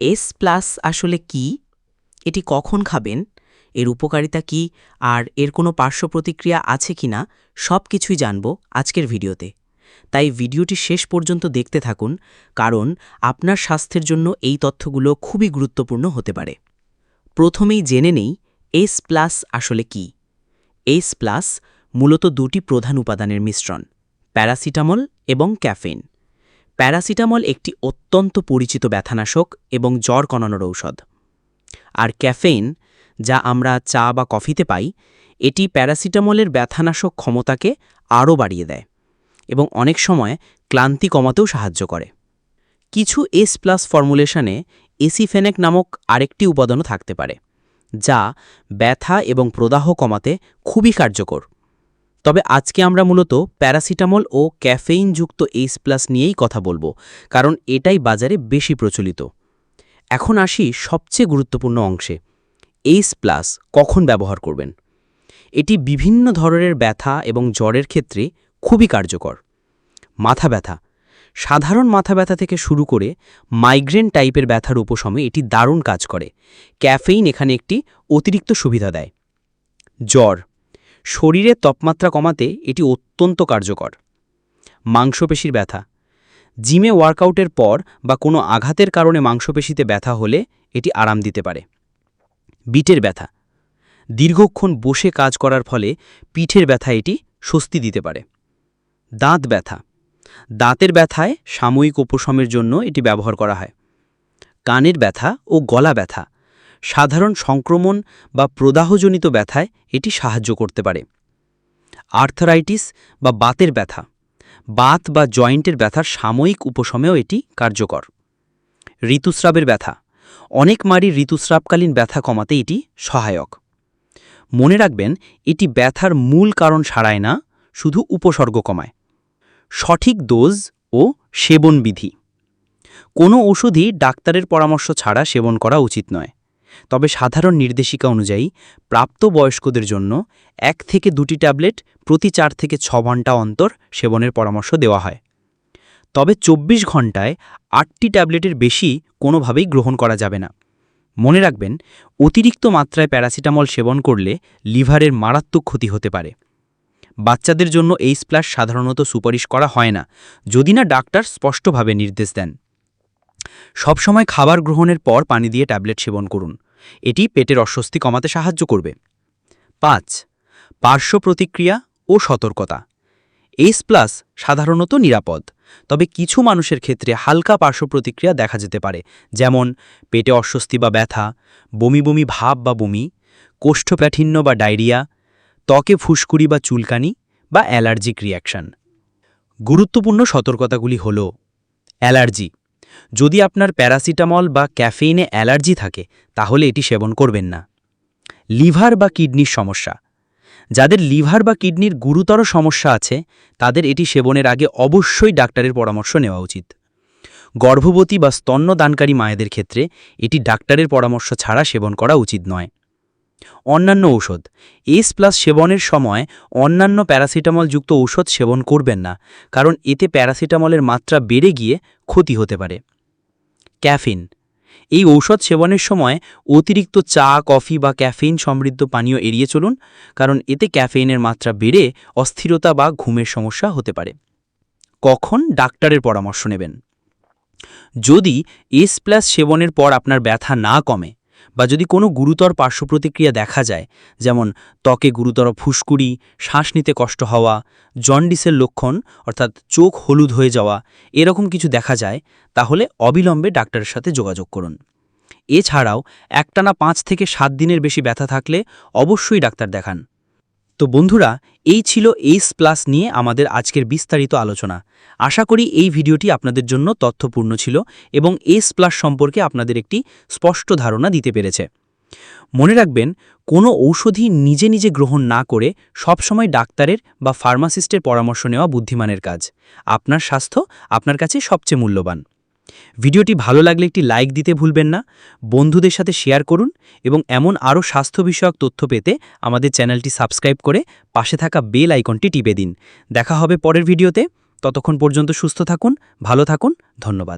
S plus আসলে কি? এটি কখন খাবেন? এর উপকারিতা কি? আর এর কোনো পার্শ্ব প্রতিক্রিয়া আছে কিনা সব কিছুই জানব আজকের ভিডিওতে। তাই ভিডিওটি শেষ পর্যন্ত দেখতে থাকুন, কারণ আপনার স্বাস্থ্যের জন্য এই তথ্যগুলো খুবই গুরুত্বপূর্ণ হতে পারে। প্রথমেই জেনে নেই এস প্লাস আসলে কি? এস প্লাস মূলত দুটি প্রধান উপাদানের মিশ্রণ, প্যারাসিটামল এবং ক্যাফেইন। প্যারাসিটামল একটি অত্যন্ত পরিচিত ব্যথানাশক এবং জ্বর কমানোর ঔষধ। আর ক্যাফেইন, যা আমরা চা বা কফিতে পাই, এটি প্যারাসিটামলের ব্যথানাশক ক্ষমতাকে আরও বাড়িয়ে দেয় এবং অনেক সময় ক্লান্তি কমাতেও সাহায্য করে। কিছু এস প্লাস ফর্মুলেশনে এসিফেনেক নামক আরেকটি উপাদানও থাকতে পারে, যা ব্যথা এবং প্রদাহ কমাতে খুবই কার্যকর। তবে আজকে আমরা মূলত প্যারাসিটামল ও ক্যাফেইনযুক্ত এইস প্লাস নিয়েই কথা বলব, কারণ এটাই বাজারে বেশি প্রচলিত। এখন আসি সবচেয়ে গুরুত্বপূর্ণ অংশে এইস প্লাস কখন ব্যবহার করবেন? এটি বিভিন্ন ধরনের ব্যথা এবং জ্বরের ক্ষেত্রে খুবই কার্যকর। মাথা ব্যথা, সাধারণ মাথা ব্যথা থেকে শুরু করে মাইগ্রেন টাইপের ব্যথার উপশমে এটি দারুণ কাজ করে। ক্যাফেইন এখানে একটি অতিরিক্ত সুবিধা দেয়। জ্বর শরীরের তাপমাত্রা কমাতে এটি অত্যন্ত কার্যকর। মাংসপেশির ব্যথা। জিমে ওয়ার্কআউটের পর বা কোনো আঘাতের কারণে মাংসপেশিতে ব্যথা হলে এটি আরাম দিতে পারে। বিটের ব্যথা। দীর্ঘক্ষণ বসে কাজ করার ফলে পিঠের ব্যথা এটি স্বস্তি দিতে পারে। দাঁত ব্যথা। দাঁতের ব্যথায় সাময়িক উপশমের জন্য এটি ব্যবহার করা হয়। কানের ব্যথা ও গলা ব্যথা। সাধারণ সংক্রমণ বা প্রদাহজনিত ব্যথায় এটি সাহায্য করতে পারে। আর্থারাইটিস বা বাতের ব্যথা, বাত বা জয়েন্টের ব্যথার সাময়িক উপশমেও এটি কার্যকর। ঋতুস্রাবের ব্যথা, অনেক মারির ঋতুস্রাবকালীন ব্যথা কমাতে এটি সহায়ক। মনে রাখবেন, এটি ব্যথার মূল কারণ সারায় না, শুধু উপসর্গ কমায়। সঠিক ডোজ ও সেবন বিধি কোনো ওষুধই ডাক্তারের পরামর্শ ছাড়া সেবন করা উচিত নয়। তবে সাধারণ নির্দেশিকা অনুযায়ী প্রাপ্ত বয়স্কদের জন্য এক থেকে দুটি ট্যাবলেট প্রতি চার থেকে ছ ঘণ্টা অন্তর সেবনের পরামর্শ দেওয়া হয়। তবে ২৪ ঘন্টায় আটটি ট্যাবলেটের বেশি কোনোভাবেই গ্রহণ করা যাবে না। মনে রাখবেন, অতিরিক্ত মাত্রায় প্যারাসিটামল সেবন করলে লিভারের মারাত্মক ক্ষতি হতে পারে। বাচ্চাদের জন্য এই স্প্লাশ সাধারণত সুপারিশ করা হয় না, যদি না ডাক্তার স্পষ্টভাবে নির্দেশ দেন। সবসময় খাবার গ্রহণের পর পানি দিয়ে ট্যাবলেট সেবন করুন। এটি পেটের অস্বস্তি কমাতে সাহায্য করবে। পাঁচ, পার্শ্ব প্রতিক্রিয়া ও সতর্কতা। এইস প্লাস সাধারণত নিরাপদ, তবে কিছু মানুষের ক্ষেত্রে হালকা পার্শ্ব প্রতিক্রিয়া দেখা যেতে পারে, যেমন পেটে অস্বস্তি বা ব্যথা, বমি বমি ভাব বা বমি কোষ্ঠপ্যাঠিন্য বা ডায়রিয়া, ত্বকে ফুসকুড়ি বা চুলকানি বা অ্যালার্জিক রিয়াকশন গুরুত্বপূর্ণ সতর্কতাগুলি হল অ্যালার্জি। যদি আপনার প্যারাসিটামল বা ক্যাফেইনে অ্যালার্জি থাকে, তাহলে এটি সেবন করবেন না। লিভার বা কিডনির সমস্যা। যাদের লিভার বা কিডনির গুরুতর সমস্যা আছে, তাদের এটি সেবনের আগে অবশ্যই ডাক্তারের পরামর্শ নেওয়া উচিত। গর্ভবতী বা স্তন্যদানকারী মায়েদের ক্ষেত্রে এটি ডাক্তারের পরামর্শ ছাড়া সেবন করা উচিত নয়। অন্যান্য ঔষধ। এস প্লাস সেবনের সময় অন্যান্য প্যারাসিটামলযুক্ত ঔষধ সেবন করবেন না, কারণ এতে প্যারাসিটামলের মাত্রা বেড়ে গিয়ে ক্ষতি হতে পারে। ক্যাফিন। এই ঔষধ সেবনের সময় অতিরিক্ত চা, কফি বা ক্যাফেইন সমৃদ্ধ পানীয় এড়িয়ে চলুন, কারণ এতে ক্যাফেইনের মাত্রা বেড়ে অস্থিরতা বা ঘুমের সমস্যা হতে পারে। কখন? ডাক্তারের পরামর্শ নেবেন। যদি এস প্লাস সেবনের পর আপনার ব্যথা না কমে বা যদি কোনো গুরুতর পার্শ্ব প্রতিক্রিয়া দেখা যায়, যেমন ত্বকে গুরুতর ফুসকুড়ি, শ্বাস নিতে কষ্ট হওয়া, জন্ডিসের লক্ষণ, অর্থাৎ চোখ হলুদ হয়ে যাওয়া, এরকম কিছু দেখা যায়, তাহলে অবিলম্বে ডাক্তারের সাথে যোগাযোগ করুন। এছাড়াও একটানা পাঁচ থেকে সাত দিনের বেশি ব্যথা থাকলে অবশ্যই ডাক্তার দেখান। তো বন্ধুরা, এই ছিল এইস প্লাস নিয়ে আমাদের আজকের বিস্তারিত আলোচনা। আশা করি এই ভিডিওটি আপনাদের জন্য তথ্যপূর্ণ ছিল এবং এস প্লাস সম্পর্কে আপনাদের একটি স্পষ্ট ধারণা দিতে পেরেছে। মনে রাখবেন, কোনো ঔষধি নিজে নিজে গ্রহণ না করে সবসময় ডাক্তারের বা ফার্মাসিস্টের পরামর্শ নেওয়া বুদ্ধিমানের কাজ। আপনার স্বাস্থ্য আপনার কাছে সবচেয়ে মূল্যবান। ভিডিওটি ভালো লাগলে একটি লাইক দিতে ভুলবেন না, বন্ধুদের সাথে শেয়ার করুন এবং এমন আরও স্বাস্থ্য বিষয়ক তথ্য পেতে আমাদের চ্যানেলটি সাবস্ক্রাইব করে পাশে থাকা বেল আইকনটি টিপে দিন। দেখা হবে পরের ভিডিওতে। ততক্ষণ পর্যন্ত সুস্থ থাকুন, ভালো থাকুন, ধন্যবাদ।